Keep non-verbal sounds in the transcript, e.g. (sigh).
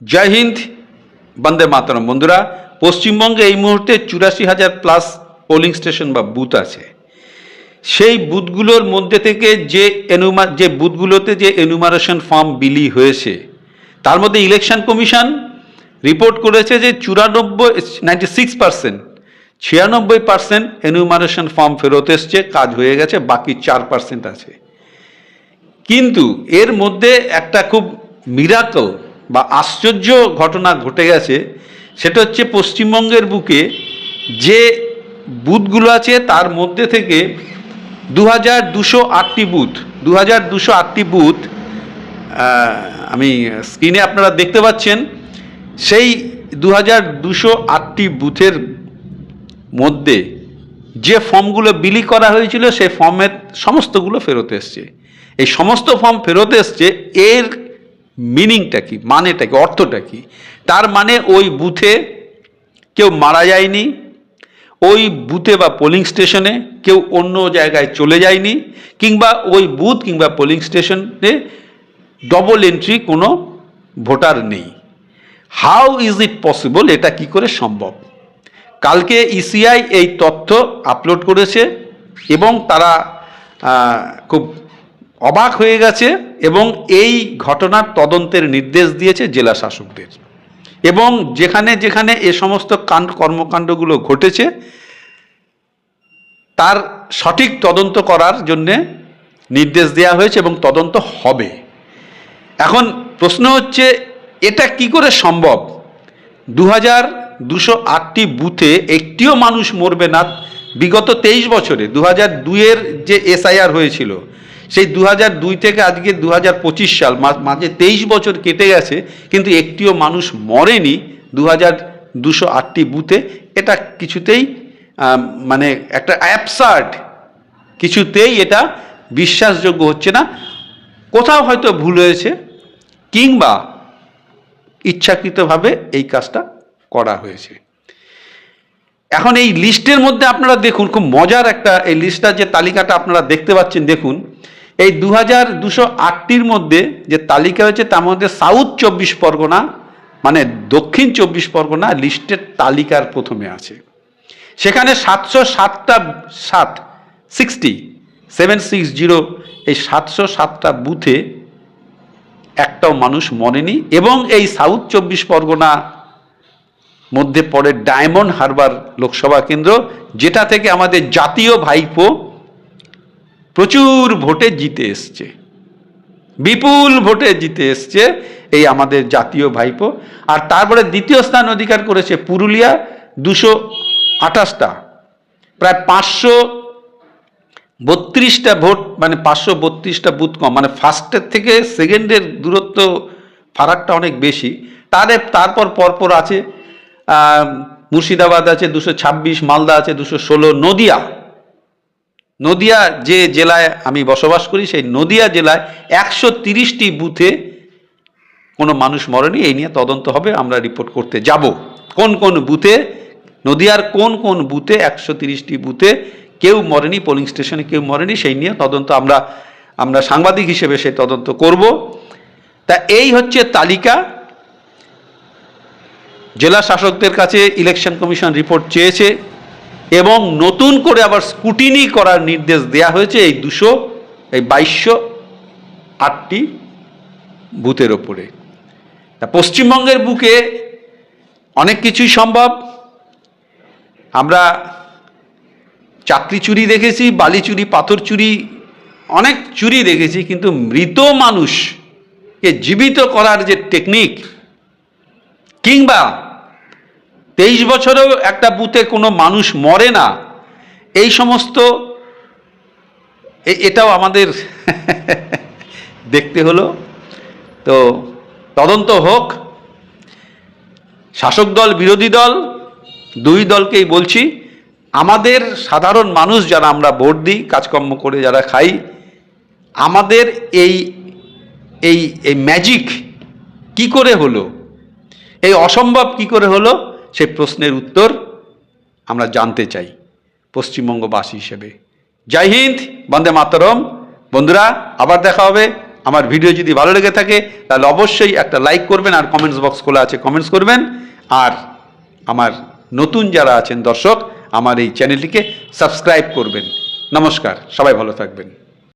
জয় হিন্দ, বন্দে মাতরম। বন্ধুরা, পশ্চিমবঙ্গে এই মুহূর্তে চুরাশি হাজার প্লাস পোলিং স্টেশন বা বুথ আছে। সেই বুথগুলোর মধ্যে থেকে যে এনুমা যে বুথগুলোতে যে এনুমারেশন ফর্ম বিলি হয়েছে, তার মধ্যে ইলেকশন কমিশন রিপোর্ট করেছে যে চুরানব্বই নাইনটি সিক্স পার্সেন্ট ছিয়ানব্বই পার্সেন্ট এনুমারেশন ফর্ম ফেরত এসছে, কাজ হয়ে গেছে, বাকি চার পার্সেন্ট আছে। কিন্তু এর মধ্যে একটা খুব মিরাকল বা আশ্চর্য ঘটনা ঘটে গেছে, সেটা হচ্ছে পশ্চিমবঙ্গের বুকে যে বুথগুলো আছে তার মধ্যে থেকে দু হাজার দুশো আটটি বুথ দু হাজার দুশো আটটি বুথ আমি স্ক্রিনে আপনারা দেখতে পাচ্ছেন, সেই দু হাজার দুশো আটটি বুথের মধ্যে যে ফর্মগুলো বিলি করা হয়েছিল, সেই ফর্মের সমস্তগুলো ফেরত এসছে। এই সমস্ত ফর্ম ফেরত এসছে, এর মিনিংটা কি? মানেটা কি? অর্থটা কি? তার মানে ওই বুথে কেউ মারা যায়নি, ওই বুথে বা পোলিং স্টেশনে কেউ অন্য জায়গায় চলে যায়নি, কিংবা ওই বুথ কিংবা পোলিং স্টেশনে ডবল এন্ট্রি কোনো ভোটার নেই। হাউ ইজ ইট পসিবল এটা কি করে সম্ভব? কালকে ইসিআই এই তথ্য আপলোড করেছে এবং তারা খুব অবাক হয়ে গেছে এবং এই ঘটনার তদন্তের নির্দেশ দিয়েছে জেলা শাসকদের। এবং যেখানে যেখানে এ সমস্ত কাণ্ড কর্মকাণ্ডগুলো ঘটেছে, তার সঠিক তদন্ত করার জন্যে নির্দেশ দেওয়া হয়েছে এবং তদন্ত হবে। এখন প্রশ্ন হচ্ছে, এটা কি করে সম্ভব? দু হাজার দুশো আটটি বুথে একটিও মানুষ মরবে না। বিগত তেইশ বছরে দু হাজার দুইয়ের যে এসআইআর হয়েছিল সেই দু দুই থেকে আজকে দু হাজার পঁচিশ সাল মাঝে তেইশ বছর কেটে গেছে, কিন্তু একটিও মানুষ মরেনি দু হাজার দুশো আটটি বুথে। এটা কিছুতেই মানে একটা অ্যাপসার্ড কিছুতেই এটা বিশ্বাসযোগ্য হচ্ছে না। কোথাও হয়তো ভুল হয়েছে, কিংবা ইচ্ছাকৃতভাবে এই কাজটা করা হয়েছে। এখন এই লিস্টের মধ্যে আপনারা দেখুন, খুব মজার একটা এই লিস্টটার যে তালিকাটা আপনারা দেখতে পাচ্ছেন, দেখুন। এই দু হাজার দুশো আটটির মধ্যে যে তালিকা হয়েছে, তার মধ্যে সাউথ চব্বিশ পরগনা মানে দক্ষিণ চব্বিশ পরগনা লিস্টের তালিকার প্রথমে আছে। সেখানে সাতশো সাতটা সাত সিক্সটি সেভেন সিক্স জিরো এই সাতশো সাতটা বুথে একটাও মানুষ মরেনি এবং এই সাউথ চব্বিশ পরগনা মধ্যে পড়ে ডায়মন্ড হারবার লোকসভা কেন্দ্র, যেটা থেকে আমাদের জাতীয় ভাইপো প্রচুর ভোটে জিতে এসছে। বিপুল ভোটে জিতে এসছে এই আমাদের জাতীয় ভাইপো। আর তারপরে দ্বিতীয় স্থান অধিকার করেছে পুরুলিয়া দুশো আঠাশটা। প্রায় পাঁচশো বত্রিশটা ভোট মানে পাঁচশো বত্রিশটা বুথ কম। মানে ফার্স্টের থেকে সেকেন্ডের দূরত্ব ফারাকটা অনেক বেশি। তারে তারপর পরপর আছে মুর্শিদাবাদ আছে দুশো ছাব্বিশ, মালদা আছে দুশো ষোলো, নদিয়া। নদিয়া যে জেলায় আমি বসবাস করি, সেই নদিয়া জেলায় একশো তিরিশটি বুথে কোনো মানুষ মরেনি। এই নিয়ে তদন্ত হবে, আমরা রিপোর্ট করতে যাব। কোন কোন বুথে, নদিয়ার কোন কোন বুথে একশো তিরিশটি বুথে কেউ মরেনি পোলিং স্টেশনে কেউ মরেনি, সেই নিয়ে তদন্ত আমরা আমরা সাংবাদিক হিসেবে সেই তদন্ত করব। তা এই হচ্ছে তালিকা। জেলা শাসকদের কাছে ইলেকশন কমিশন রিপোর্ট চেয়েছে। এবং নতুন করে আবার স্কুটিনি করার নির্দেশ দেয়া হয়েছে এই দুশো, এই বাইশশো আটটি বুথের ওপরে। তা পশ্চিমবঙ্গের বুকে অনেক কিছুই সম্ভব। আমরা চাকরি চুরি দেখেছি, বালি চুরি, পাথর চুরি, অনেক চুরি দেখেছি, কিন্তু মৃত মানুষকে জীবিত করার যে টেকনিক কিংবা তেইশ বছরেও একটা বুথে কোনো মানুষ মরে না, এই সমস্ত এটাও আমাদের (laughs) দেখতে হলো। তো তদন্ত হোক, শাসক দল, বিরোধী দল, দুই দলকেই বলছি, আমাদের সাধারণ মানুষ যারা আমরা ভোট দিই, কাজকর্ম করে যারা খাই, আমাদের এই এই এই ম্যাজিক কি করে হলো? এই অসম্ভব কি করে হলো? সেই প্রশ্নের উত্তর আমরা জানতে চাই পশ্চিমবঙ্গবাসী হিসেবে। জয় হিন্দ, বন্দে মাতরম। বন্ধুরা, আবার দেখা হবে। আমার ভিডিও যদি ভালো লেগে থাকে, তাহলে অবশ্যই একটা লাইক করবেন আর কমেন্টস বক্স খোলা আছে, কমেন্টস করবেন। আর আমার নতুন যারা আছেন দর্শক, আমার এই চ্যানেলটিকে সাবস্ক্রাইব করবেন। নমস্কার, সবাই ভালো থাকবেন।